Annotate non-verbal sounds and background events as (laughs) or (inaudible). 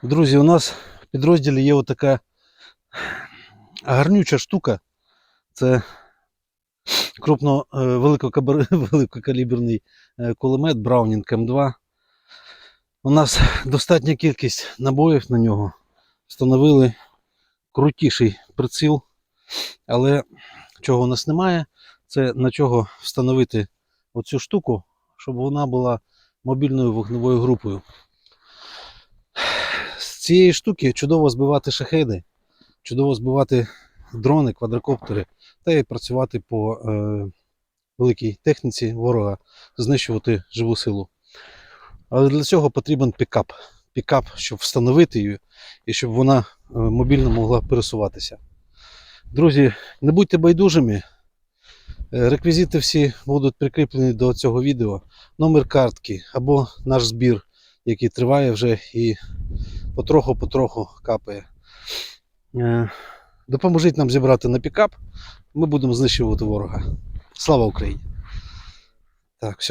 Друзі, у нас в підрозділі є отака гарнюча штука. Це крупно е, (laughs) великокаліберний е, кулемет Браунінг М2. У нас достатня кількість набоїв на нього. Встановили крутіший приціл, але чого у нас немає, це на чого встановити оцю штуку, щоб вона була мобільною вогневою групою. З цієї штуки чудово збивати шахеди, чудово збивати дрони, квадрокоптери та й працювати по е, великій техніці ворога, знищувати живу силу. Але для цього потрібен пікап. Пікап, щоб встановити її і щоб вона е, мобільно могла пересуватися. Друзі, не будьте байдужими. Е, Реквізити всі будуть прикріплені до цього відео. Номер картки або наш збір, який триває вже і потроху-потроху капає. Е, Допоможіть нам зібрати на пікап. Ми будемо знищувати ворога. Слава Україні! Так, все.